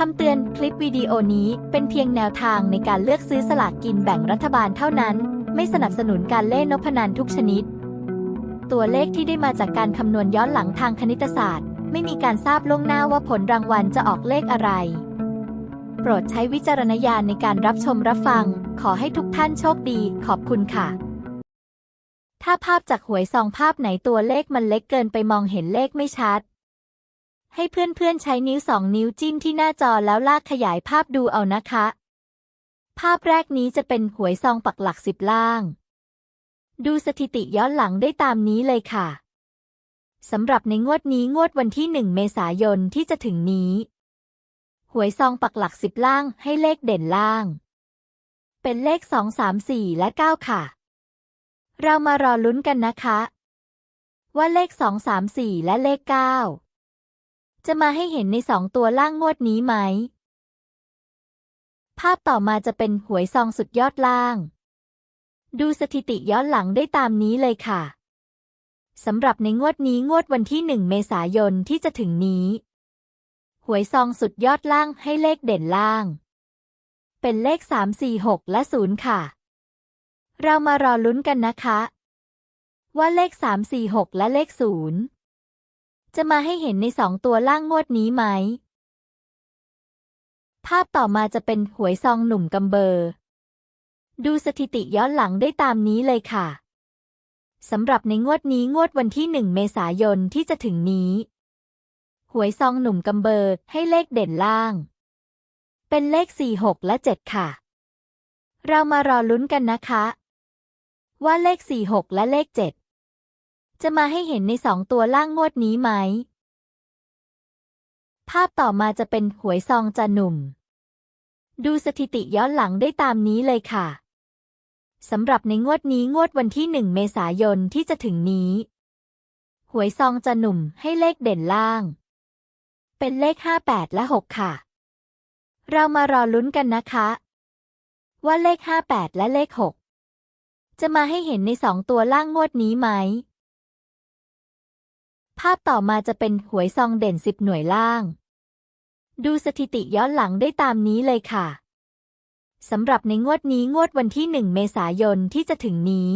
คำเตือนคลิปวิดีโอนี้เป็นเพียงแนวทางในการเลือกซื้อสลากกินแบ่งรัฐบาลเท่านั้น ไม่สนับสนุนการเล่นนพนันทุกชนิด ตัวเลขที่ได้มาจากการคำนวณย้อนหลังทางคณิตศาสตร์ ไม่มีการทราบล่วงหน้าว่าผลรางวัลจะออกเลขอะไร โปรดใช้วิจารณญาณในการรับชมรับฟัง ขอให้ทุกท่านโชคดี ขอบคุณค่ะ ถ้าภาพจากหวยซองภาพไหนตัวเลขมันเล็กเกินไปมองเห็นเลขไม่ชัด ให้เพื่อนๆใช้นิ้วสองนิ้วจิ้มที่หน้าจอแล้วลากขยายภาพดูเอานะคะ ภาพแรกนี้จะเป็นหวยซองปักหลักสิบล่าง ดูสถิติย้อนหลังได้ตามนี้เลยค่ะสำหรับในงวดนี้งวดวันที่ 1 เมษายนที่จะถึงนี้ หวยซองปักหลักสิบล่างให้เลขเด่นล่าง เป็นเลข 2 3 4 และ 9 ค่ะ เรามารอลุ้นกันนะคะ ว่าเลข 2 3 4 และเลข 9 จะมาให้เห็นในสองตัวล่างงวดนี้ไหม ภาพต่อมาจะเป็นหวยซองสุดยอดล่าง ดูสถิติย้อนหลังได้ตามนี้เลยค่ะสำหรับในงวดนี้งวดวันที่1เมษายนที่จะถึงนี้ หวยซองสุดยอดล่างให้เลขเด่นล่าง เป็นเลข 3 4 6 และ 0 ค่ะ เรามารอลุ้นกันนะคะ ว่าเลข 3 4 6 และเลข 0 จะมาให้เห็นในสองตัวล่างงวดนี้ไหม ภาพต่อมาจะเป็นหวยซองหนุ่มกำเบอร์ ดูสถิติย้อนหลังได้ตามนี้เลยค่ะ สำหรับในงวดนี้งวดวันที่1เมษายนที่จะถึงนี้ หวยซองหนุ่มกำเบอร์ให้เลขเด่นล่าง เป็นเลข 4 6 และ 7 ค่ะ เรามารอลุ้นกันนะคะ ว่าเลข 4 6 และเลข 7 จะมาให้เห็นในสองตัวล่างงวดนี้ไหม ภาพต่อมาจะเป็นหวยซองจาหนุ่ม ดูสถิติย้อนหลังได้ตามนี้เลยค่ะ สำหรับในงวดนี้งวดวันที่1เมษายนที่จะถึงนี้ หวยซองจาหนุ่มให้เลขเด่นล่าง เป็นเลข58แปดและ6ค่ะ เรามารอลุ้นกันนะคะ ว่าเลข58แปดและเลข6จะมาให้เห็นในสองตัวล่างงวดนี้ไหม ภาพต่อมาจะเป็นหวยซองเด่น 10 หน่วยล่าง ดูสถิติย้อนหลังได้ตามนี้เลยค่ะ สำหรับในงวดนี้งวดวันที่ 1 เมษายนที่จะถึงนี้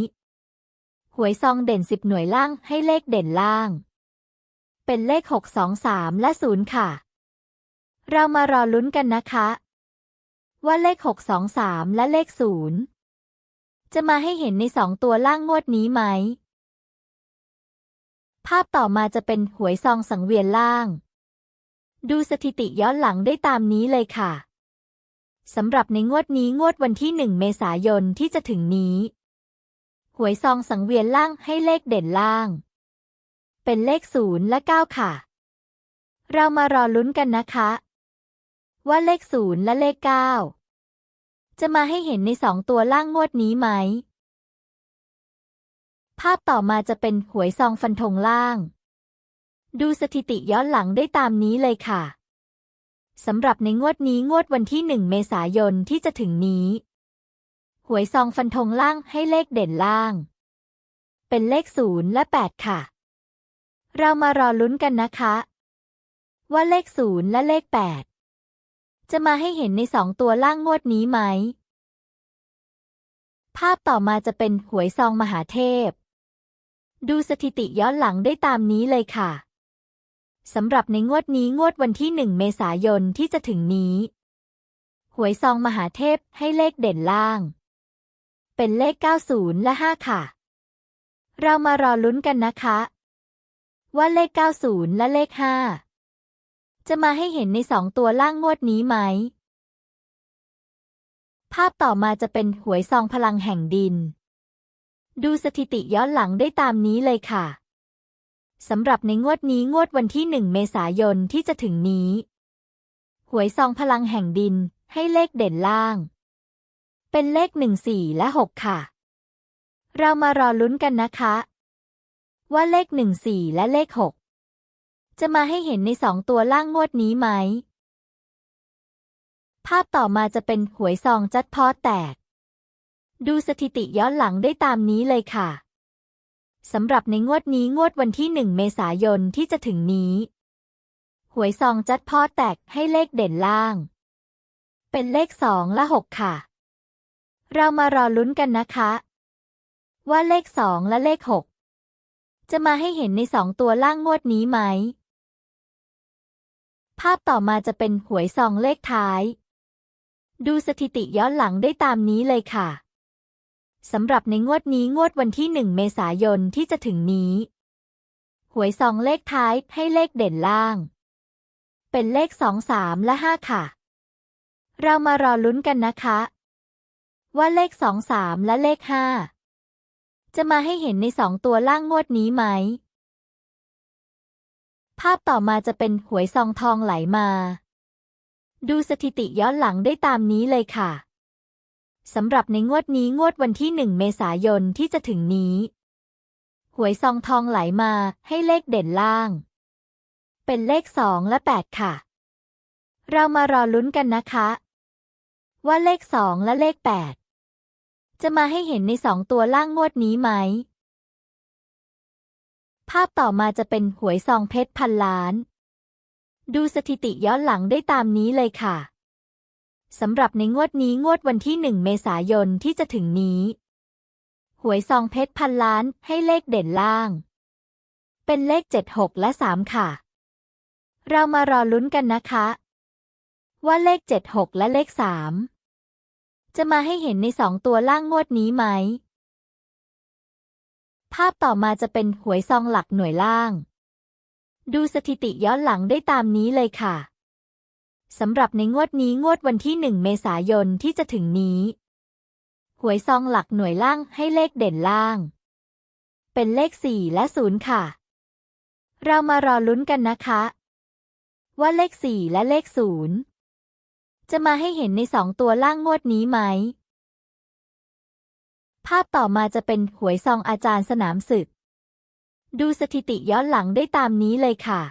หวยซองเด่น 10 หน่วยล่างให้เลขเด่นล่าง เป็นเลข 6 2 3 และ 0 ค่ะ เรามารอลุ้นกันนะคะ ว่าเลข 6 2 3 และเลข 0 จะมาให้เห็นในสองตัวล่างงวดนี้ไหม ภาพต่อมาจะเป็นหวยซองสังเวียนล่าง ดูสถิติย้อนหลังได้ตามนี้เลยค่ะสำหรับในงวดนี้งวดวันที่ 1 เมษายนที่จะถึงนี้ หวยซองสังเวียนล่างให้เลขเด่นล่าง เป็นเลข 0 และ 9 ค่ะ เรามารอลุ้นกันนะคะ ว่าเลข 0 และเลข 9 จะมาให้เห็นในสองตัวล่างงวดนี้ไหม ภาพต่อมาจะเป็นหวยซองฟันธงล่าง ดูสถิติย้อนหลังได้ตามนี้เลยค่ะสำหรับในงวดนี้งวดวันที่ 1 เมษายนที่จะถึงนี้ หวยซองฟันธงล่างให้เลขเด่นล่าง เป็นเลข 0 และ 8 ค่ะ เรามารอลุ้นกันนะคะ ว่าเลข 0 และเลข 8 จะมาให้เห็นในสองตัวล่างงวดนี้ไหม ภาพต่อมาจะเป็นหวยซองมหาเทพ ดูสถิติย้อนหลังได้ตามนี้เลยค่ะ สำหรับในงวดนี้งวดวันที่ 1 เมษายนที่จะถึงนี้ หวยซองมหาเทพให้เลขเด่นล่าง เป็นเลข 90 และ 5 ค่ะ เรามารอลุ้นกันนะคะ ว่าเลข 90 และเลข 5 จะมาให้เห็นในสองตัวล่างงวดนี้ไหม ภาพต่อมาจะเป็นหวยซองพลังแห่งดิน ดูสถิติย้อนหลังได้ตามนี้เลยค่ะ สำหรับในงวดนี้งวดวันที่ 1 เมษายนที่จะถึงนี้ หวยซองพลังแห่งดินให้เลขเด่นล่าง เป็นเลข 1 4 และ 6 ค่ะ เรามารอลุ้นกันนะคะ ว่าเลข 1 4 และเลข 6 จะมาให้เห็นในสองตัวล่างงวดนี้ไหม ภาพต่อมาจะเป็นหวยซองจัดพอตแตก ดูสถิติย้อนหลังได้ตามนี้เลยค่ะ สำหรับในงวดนี้งวดวันที่ 1 เมษายนที่จะถึงนี้ หวยซองจัดพ่อแตกให้เลขเด่นล่าง เป็นเลขสองและหกค่ะ เรามารอลุ้นกันนะคะ ว่าเลขสองและเลขหกจะมาให้เห็นในสองตัวล่างงวดนี้ไหม ภาพต่อมาจะเป็นหวยซองเลขท้าย ดูสถิติย้อนหลังได้ตามนี้เลยค่ะ สำหรับในงวดนี้งวดวันที่หนึ่งเมษายนที่จะถึงนี้ หวยซองเลขท้ายให้เลขเด่นล่าง เป็นเลขสองสามและห้าค่ะ เรามารอลุ้นกันนะคะ ว่าเลขสองสามและเลขห้าจะมาให้เห็นในสองตัวล่างงวดนี้ไหม ภาพต่อมาจะเป็นหวยซองทองไหลมา ดูสถิติย้อนหลังได้ตามนี้เลยค่ะ สำหรับในงวดนี้งวดวันที่หนึ่งเมษายนที่จะถึงนี้ หวยซองทองไหลมาให้เลขเด่นล่าง เป็นเลขสองและแปดค่ะ เรามารอลุ้นกันนะคะ ว่าเลขสองและเลขแปดจะมาให้เห็นในสองตัวล่างงวดนี้ไหม ภาพต่อมาจะเป็นหวยซองเพชรพันล้าน ดูสถิติย้อนหลังได้ตามนี้เลยค่ะ สำหรับในงวดนี้งวดวันที่หนึ่งเมษายนที่จะถึงนี้ หวยซองเพชรพันล้านให้เลขเด่นล่าง เป็นเลขเจ็ดหกและสามค่ะ เรามารอลุ้นกันนะคะ ว่าเลขเจ็ดหกและเลขสามจะมาให้เห็นในสองตัวล่างงวดนี้ไหม ภาพต่อมาจะเป็นหวยซองหลักหน่วยล่าง ดูสถิติย้อนหลังได้ตามนี้เลยค่ะ สำหรับในงวดนี้งวดวันที่หนึ่งเมษายนที่จะถึงนี้ หวยซองหลักหน่วยล่างให้เลขเด่นล่าง เป็นเลขสี่และศูนย์ค่ะ เรามารอลุ้นกันนะคะ ว่าเลขสี่และเลขศูนย์จะมาให้เห็นในสองตัวล่างงวดนี้ไหม ภาพต่อมาจะเป็นหวยซองอาจารย์สนามศึก ดูสถิติย้อนหลังได้ตามนี้เลยค่ะ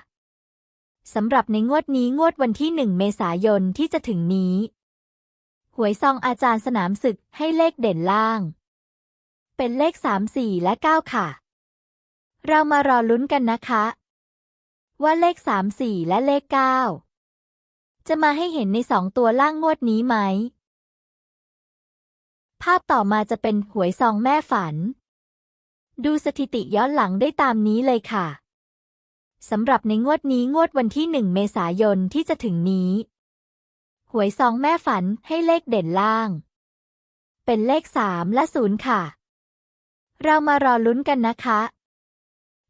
สำหรับในงวดนี้งวดวันที่หนึ่งเมษายนที่จะถึงนี้ หวยซองอาจารย์สนามศึกให้เลขเด่นล่าง เป็นเลขสามสี่และเก้าค่ะ เรามารอลุ้นกันนะคะ ว่าเลขสามสี่และเลขเก้าจะมาให้เห็นในสองตัวล่างงวดนี้ไหม ภาพต่อมาจะเป็นหวยซองแม่ฝัน ดูสถิติย้อนหลังได้ตามนี้เลยค่ะ สำหรับในงวดนี้งวดวันที่หนึ่งเมษายนที่จะถึงนี้ หวยซองแม่ฝันให้เลขเด่นล่าง เป็นเลขสามและศูนย์ค่ะ เรามารอลุ้นกันนะคะ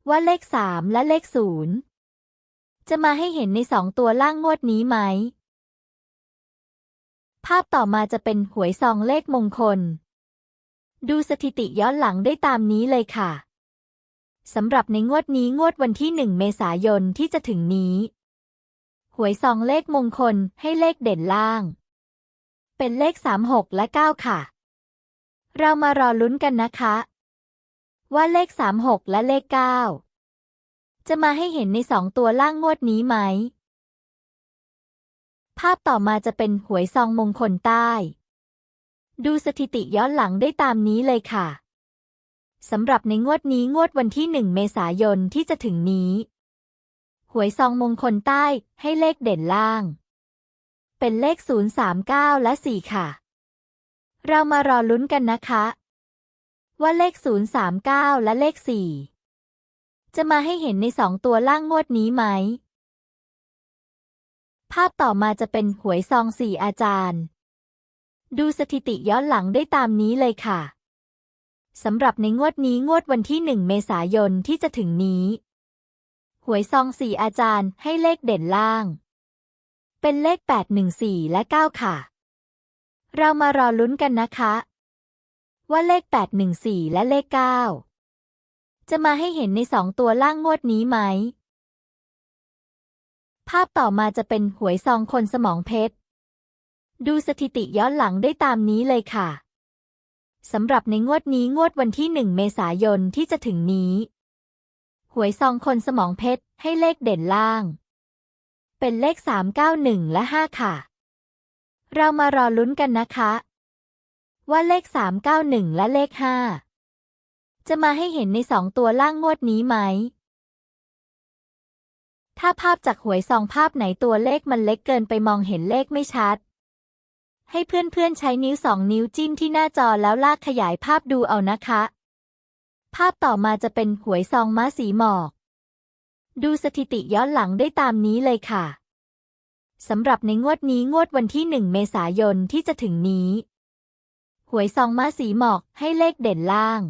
ว่าเลขสามและเลขศูนย์จะมาให้เห็นในสองตัวล่างงวดนี้ไหม ภาพต่อมาจะเป็นหวยซองเลขมงคล ดูสถิติย้อนหลังได้ตามนี้เลยค่ะ สำหรับในงวดนี้งวดวันที่หนึ่งเมษายนที่จะถึงนี้ หวยซองเลขมงคลให้เลขเด่นล่าง เป็นเลขสามหกและเก้าค่ะ เรามารอลุ้นกันนะคะ ว่าเลขสามหกและเลขเก้าจะมาให้เห็นในสองตัวล่างงวดนี้ไหม ภาพต่อมาจะเป็นหวยซองมงคลใต้ ดูสถิติย้อนหลังได้ตามนี้เลยค่ะ สำหรับในงวดนี้งวดวันที่หนึ่งเมษายนที่จะถึงนี้ หวยซองมงคลใต้ให้เลขเด่นล่าง เป็นเลข 039 และ 4 ค่ะ เรามารอลุ้นกันนะคะ ว่าเลข 039 และเลข 4 จะมาให้เห็นในสองตัวล่างงวดนี้ไหม ภาพต่อมาจะเป็นหวยซองสี่อาจารย์ ดูสถิติย้อนหลังได้ตามนี้เลยค่ะ สำหรับในงวดนี้งวดวันที่หนึ่งเมษายนที่จะถึงนี้ หวยซองสี่อาจารย์ให้เลขเด่นล่าง เป็นเลขแปดหนึ่งสี่และเก้าค่ะ เรามารอลุ้นกันนะคะ ว่าเลขแปดหนึ่งสี่และเลขเก้าจะมาให้เห็นในสองตัวล่างงวดนี้ไหม ภาพต่อมาจะเป็นหวยซองคนสมองเพชร ดูสถิติย้อนหลังได้ตามนี้เลยค่ะ สำหรับในงวดนี้งวดวันที่หนึ่งเมษายนที่จะถึงนี้ หวยซองคนสมองเพชรให้เลขเด่นล่าง เป็นเลขสามเก้าหนึ่งและห้าค่ะ เรามารอลุ้นกันนะคะ ว่าเลขสามเก้าหนึ่งและเลขห้าจะมาให้เห็นในสองตัวล่างงวดนี้ไหม ถ้าภาพจากหวยซองภาพไหนตัวเลขมันเล็กเกินไปมองเห็นเลขไม่ชัด ให้เพื่อนๆใช้นิ้วสองนิ้วจิ้มที่หน้าจอแล้วลากขยายภาพดูเอานะคะ ภาพต่อมาจะเป็นหวยซองม้าสีหมอก ดูสถิติย้อนหลังได้ตามนี้เลยค่ะสำหรับในงวดนี้งวดวันที่ 1 เมษายนที่จะถึงนี้ หวยซองม้าสีหมอกให้เลขเด่นล่าง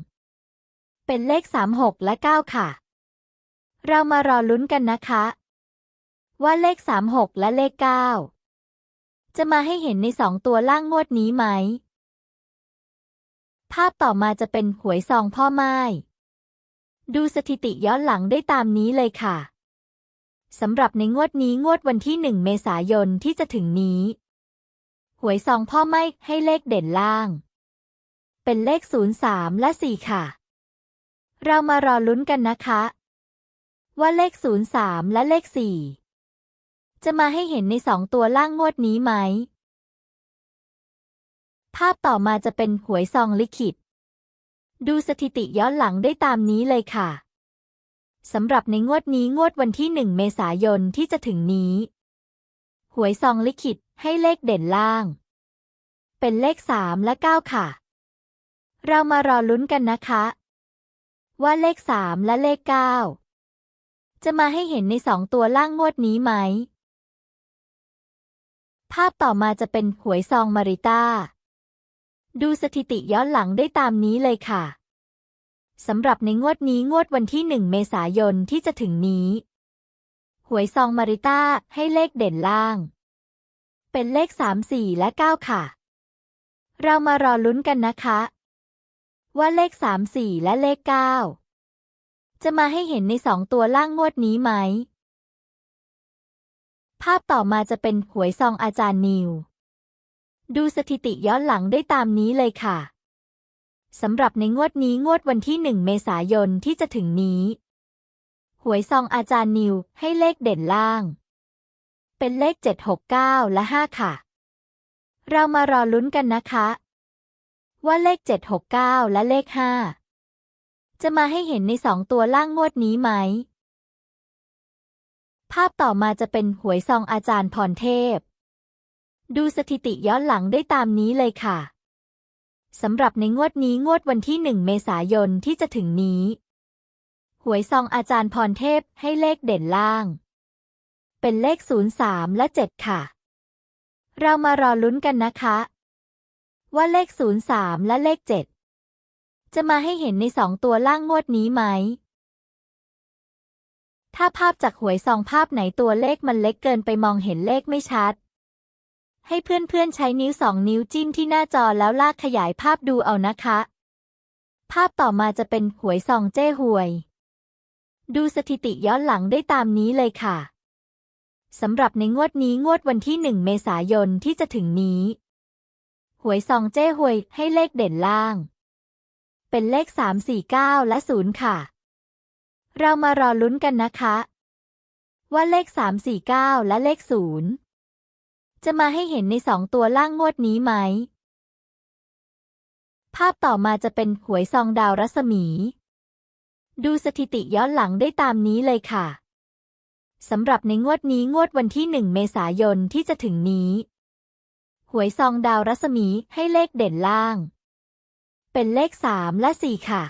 เป็นเลข 36 และ 9 ค่ะ เรามารอลุ้นกันนะคะ ว่าเลข 36 และเลข 9 จะมาให้เห็นในสองตัวล่างงวดนี้ไหม ภาพต่อมาจะเป็นหวยซองพ่อไม้ ดูสถิติย้อนหลังได้ตามนี้เลยค่ะ สำหรับในงวดนี้งวดวันที่1เมษายนที่จะถึงนี้ หวยซองพ่อไม้ให้เลขเด่นล่าง เป็นเลข 03 และ 4 ค่ะ เรามารอลุ้นกันนะคะ ว่าเลข 03 และเลข 4 จะมาให้เห็นในสองตัวล่างงวดนี้ไหม ภาพต่อมาจะเป็นหวยซองลิขิต ดูสถิติย้อนหลังได้ตามนี้เลยค่ะสำหรับในงวดนี้งวดวันที่ 1 เมษายนที่จะถึงนี้ หวยซองลิขิตให้เลขเด่นล่าง เป็นเลข 3 และ 9 ค่ะ เรามารอลุ้นกันนะคะ ว่าเลข 3 และเลข 9 จะมาให้เห็นในสองตัวล่างงวดนี้ไหม ภาพต่อมาจะเป็นหวยซองมาริต้า ดูสถิติย้อนหลังได้ตามนี้เลยค่ะ สำหรับในงวดนี้งวดวันที่ 1 เมษายนที่จะถึงนี้ หวยซองมาริต้าให้เลขเด่นล่าง เป็นเลข 3 4 และ 9 ค่ะ เรามารอลุ้นกันนะคะ ว่าเลข 3 4 และเลข 9 จะมาให้เห็นในสองตัวล่างงวดนี้ไหม ภาพต่อมาจะเป็นหวยซองอาจารย์นิว ดูสถิติย้อนหลังได้ตามนี้เลยค่ะ สำหรับในงวดนี้งวดวันที่ 1 เมษายนที่จะถึงนี้ หวยซองอาจารย์นิวให้เลขเด่นล่าง เป็นเลข 769 และ 5 ค่ะ เรามารอลุ้นกันนะคะ ว่าเลข 769 และเลข 5 จะมาให้เห็นในสองตัวล่างงวดนี้ไหม ภาพต่อมาจะเป็นหวยซองอาจารย์พรเทพ ดูสถิติย้อนหลังได้ตามนี้เลยค่ะ สำหรับในงวดนี้งวดวันที่ 1 เมษายนที่จะถึงนี้ หวยซองอาจารย์พรเทพให้เลขเด่นล่าง เป็นเลข 03 และ 7 ค่ะ เรามารอลุ้นกันนะคะ ว่าเลข 03 และเลข 7 จะมาให้เห็นในสองตัวล่างงวดนี้ไหม ถ้าภาพจากหวยซองภาพไหนตัวเลขมันเล็กเกินไปมองเห็นเลขไม่ชัด ให้เพื่อนๆใช้นิ้วสองนิ้วจิ้มที่หน้าจอแล้วลากขยายภาพดูเอานะคะ ภาพต่อมาจะเป็นหวยซองเจ้หวย ดูสถิติย้อนหลังได้ตามนี้เลยค่ะสำหรับในงวดนี้งวดวันที่ 1 เมษายนที่จะถึงนี้ หวยซองเจ้หวยให้เลขเด่นล่าง เป็นเลข 349 และ 0 ค่ะ เรามารอลุ้นกันนะคะ ว่าเลข 349 และเลข 0 จะมาให้เห็นในสองตัวล่างงวดนี้ไหม ภาพต่อมาจะเป็นหวยซองดาวรัศมี ดูสถิติย้อนหลังได้ตามนี้เลยค่ะสำหรับในงวดนี้งวดวันที่ 1 เมษายนที่จะถึงนี้ หวยซองดาวรัศมีให้เลขเด่นล่าง เป็นเลข 3 และ 4 ค่ะ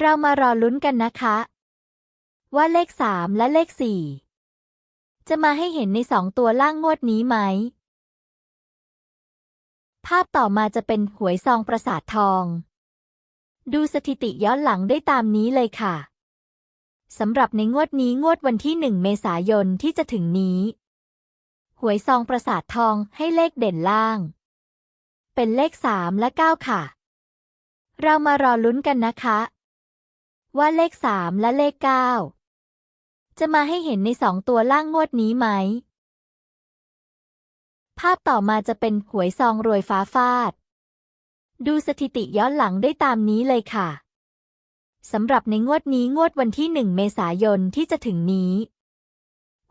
เรามารอลุ้นกันนะคะ ว่าเลข3และเลข4จะมาให้เห็นในสองตัวล่างงวดนี้ไหม ภาพต่อมาจะเป็นหวยซองประสาททอง ดูสถิติย้อนหลังได้ตามนี้เลยค่ะ สำหรับในงวดนี้งวดวันที่1เมษายนที่จะถึงนี้ หวยซองประสาททองให้เลขเด่นล่าง เป็นเลข3และ9ค่ะ เรามารอลุ้นกันนะคะ ว่าเลข3และเลข9จะมาให้เห็นในสองตัวล่างงวดนี้ไหม ภาพต่อมาจะเป็นหวยซองรวยฟ้าฟาด ดูสถิติย้อนหลังได้ตามนี้เลยค่ะ สำหรับในงวดนี้งวดวันที่1เมษายนที่จะถึงนี้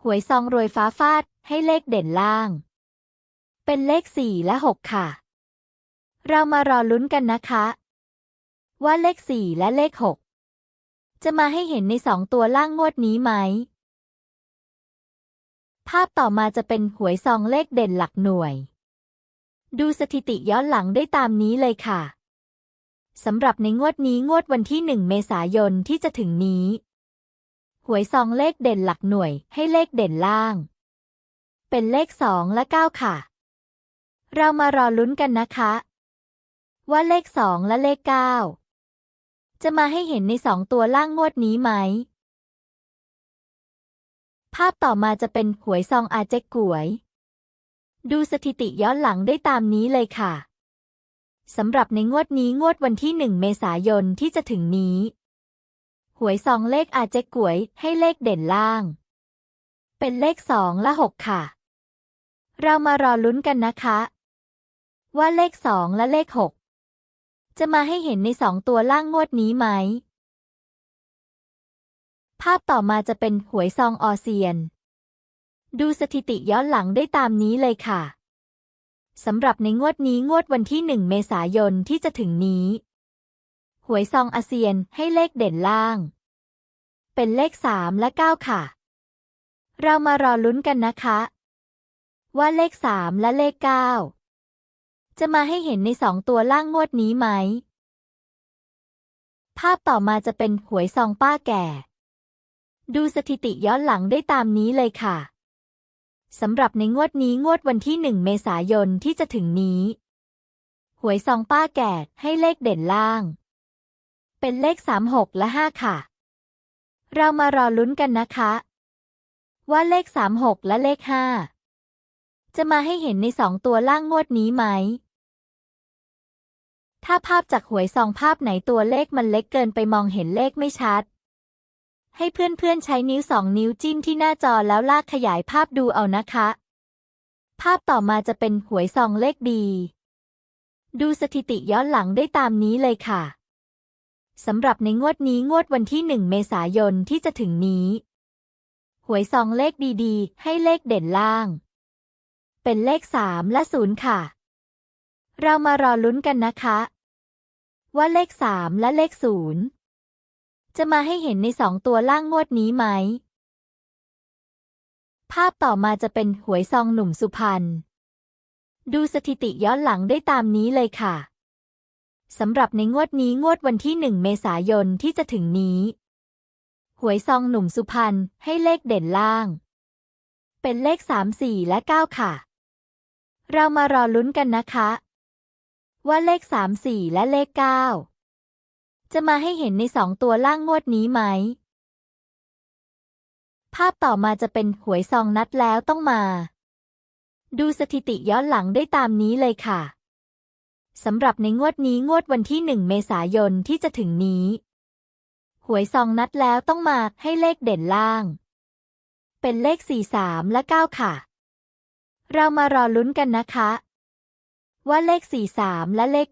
หวยซองรวยฟ้าฟาดให้เลขเด่นล่าง เป็นเลข4และ6ค่ะ เรามารอลุ้นกันนะคะ ว่าเลข4และเลข6 จะมาให้เห็นในสองตัวล่างงวดนี้ไหม ภาพต่อมาจะเป็นหวยซองเลขเด่นหลักหน่วย ดูสถิติย้อนหลังได้ตามนี้เลยค่ะ สำหรับในงวดนี้งวดวันที่1เมษายนที่จะถึงนี้ หวยซองเลขเด่นหลักหน่วยให้เลขเด่นล่าง เป็นเลข2และ9ค่ะ เรามารอลุ้นกันนะคะ ว่าเลข2และเลข9 จะมาให้เห็นใน2ตัวล่างงวดนี้ไหม ภาพต่อมาจะเป็นหวยซองอาเจ๊กกวย ดูสถิติย้อนหลังได้ตามนี้เลยค่ะ สำหรับในงวดนี้งวดวันที่1เมษายนที่จะถึงนี้ หวยซองเลขอาเจ๊กกวยให้เลขเด่นล่าง เป็นเลข2และ6ค่ะ เรามารอลุ้นกันนะคะ ว่าเลข2และเลข6 จะมาให้เห็นใน2ตัวล่างงวดนี้ไหม ภาพต่อมาจะเป็นหวยซองออเซียน ดูสถิติย้อนหลังได้ตามนี้เลยค่ะ สำหรับในงวดนี้งวดวันที่1เมษายนที่จะถึงนี้ หวยซองอาเซียนให้เลขเด่นล่าง เป็นเลข3และ9ค่ะ เรามารอลุ้นกันนะคะ ว่าเลข3และเลข9 จะมาให้เห็นใน2ตัวล่างงวดนี้ไหม ภาพต่อมาจะเป็นหวยซองป้าแก่ ดูสถิติย้อนหลังได้ตามนี้เลยค่ะ สำหรับในงวดนี้งวดวันที่1เมษายนที่จะถึงนี้ หวยซองป้าแก่ให้เลขเด่นล่าง เป็นเลข36และ5ค่ะ เรามารอลุ้นกันนะคะ ว่าเลข36และเลข5จะมาให้เห็นใน2ตัวล่างงวดนี้ไหม ถ้าภาพจากหวยซองภาพไหนตัวเลขมันเล็กเกินไปมองเห็นเลขไม่ชัด ให้เพื่อนๆใช้นิ้วสองนิ้วจิ้มที่หน้าจอแล้วลากขยายภาพดูเอานะคะ ภาพต่อมาจะเป็นหวยซองเลขดี ดูสถิติย้อนหลังได้ตามนี้เลยค่ะสำหรับในงวดนี้งวดวันที่ 1 เมษายนที่จะถึงนี้ หวยซองเลขดีๆ ให้เลขเด่นล่าง เป็นเลข 3 และ 0 ค่ะ เรามารอลุ้นกันนะคะ ว่าเลข3และเลข0จะมาให้เห็นใน2ตัวล่างงวดนี้ไหม ภาพต่อมาจะเป็นหวยซองหนุ่มสุพรรณ ดูสถิติย้อนหลังได้ตามนี้เลยค่ะ สำหรับในงวดนี้งวดวันที่1เมษายนที่จะถึงนี้ หวยซองหนุ่มสุพรรณให้เลขเด่นล่าง เป็นเลข3 4และ9ค่ะ เรามารอลุ้นกันนะคะ ว่าเลข 3 4 และเลข 9 จะมาให้เห็นใน2ตัวล่างงวดนี้ไหม ภาพต่อมาจะเป็นหวยซองนัดแล้วต้องมา ดูสถิติย้อนหลังได้ตามนี้เลยค่ะสำหรับในงวดนี้งวดวันที่ 1 เมษายนที่จะถึงนี้ หวยซองนัดแล้วต้องมาให้เลขเด่นล่าง เป็นเลข 4 3 และ 9 ค่ะ เรามารอลุ้นกันนะคะ ว่าเลข 4 3 และเลข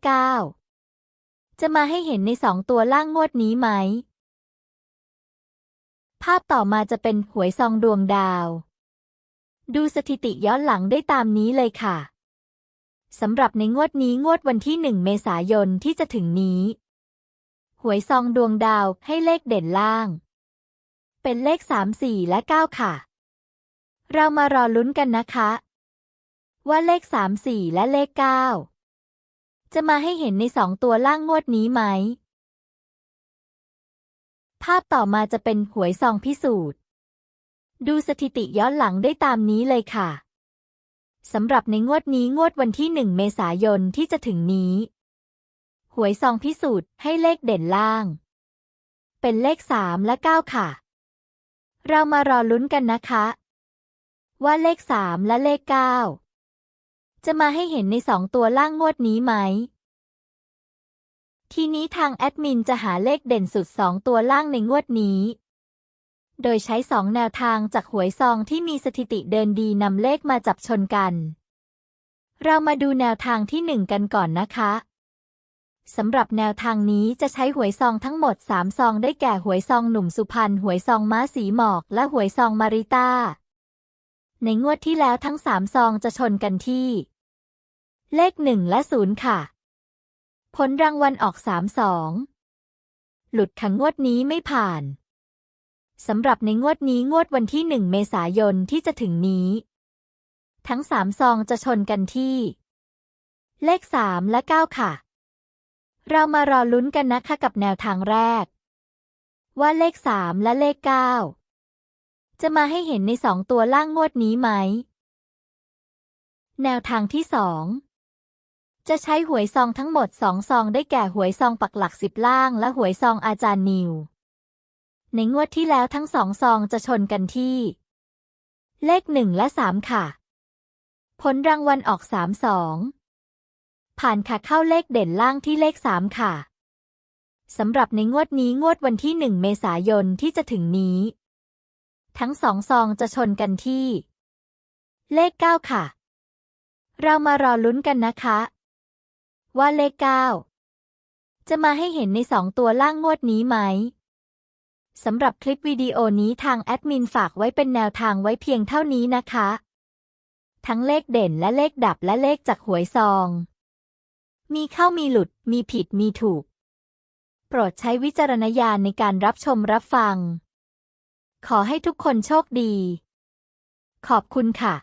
9 จะมาให้เห็นใน2ตัวล่างงวดนี้ไหม ภาพต่อมาจะเป็นหวยซองดวงดาว ดูสถิติย้อนหลังได้ตามนี้เลยค่ะสำหรับในงวดนี้งวดวันที่ 1 เมษายนที่จะถึงนี้ หวยซองดวงดาวให้เลขเด่นล่าง เป็นเลข 3 4 และ 9 ค่ะ เรามารอลุ้นกันนะคะ ว่าเลข 3 4 และเลข 9 จะมาให้เห็นใน2ตัวล่างงวดนี้ไหม ภาพต่อมาจะเป็นหวยซองพิสูจน์ ดูสถิติย้อนหลังได้ตามนี้เลยค่ะ สำหรับในงวดนี้งวดวันที่ 1 เมษายนที่จะถึงนี้ หวยซองพิสูจน์ให้เลขเด่นล่าง เป็นเลข 3 และ 9 ค่ะ เรามารอลุ้นกันนะคะ ว่าเลข 3 และเลข 9 จะมาให้เห็นใน2ตัวล่างงวดนี้ไหม ทีนี้ทางแอดมินจะหาเลขเด่นสุด2ตัวล่างในงวดนี้ โดยใช้2แนวทางจากหวยซองที่มีสถิติเดินดีนำเลขมาจับชนกัน เรามาดูแนวทางที่1กันก่อนนะคะสำหรับแนวทางนี้จะใช้หวยซองทั้งหมด 3 ซองได้แก่หวยซองหนุ่มสุพรรณหวยซองม้าสีหมอก และหวยซองมาริต้า ในงวดที่แล้วทั้ง 3 ซองจะชนกันที่ เลข1และ0ค่ะ ผลรางวัลออก3 2หลุดขังงวดนี้ไม่ผ่านสำหรับในงวดนี้งวดวันที่1เมษายนที่จะถึงนี้ ทั้งสามซองจะชนกันที่ เลข3และ9ค่ะ เรามารอลุ้นกันนะคะกับแนวทางแรก ว่าเลข3และเลข9จะมาให้เห็นในสองตัวล่างงวดนี้ไหม แนวทางที่สอง จะใช้หวยซองทั้งหมดสองซองได้แก่หวยซองปักหลักสิบล่างและหวยซองอาจารย์นิว ในงวดที่แล้วทั้งสองซองจะชนกันที่ เลขหนึ่งและสามค่ะ ผลรางวัลออกสามสองผ่านค่ะเข้าเลขเด่นล่างที่เลขสามค่ะสำหรับในงวดนี้งวดวันที่หนึ่งเมษายนที่จะถึงนี้ ทั้งสองซองจะชนกันที่ เลขเก้าค่ะ เรามารอลุ้นกันนะคะ ว่าเลขเก้าจะมาให้เห็นในสองตัวล่างงวดนี้ไหมสำหรับคลิปวิดีโอนี้ทางแอดมินฝากไว้เป็นแนวทางไว้เพียงเท่านี้นะคะ ทั้งเลขเด่นและเลขดับและเลขจากหวยซอง มีเข้ามีหลุด มีผิดมีถูก โปรดใช้วิจารณญาณในการรับชมรับฟัง ขอให้ทุกคนโชคดี ขอบคุณค่ะ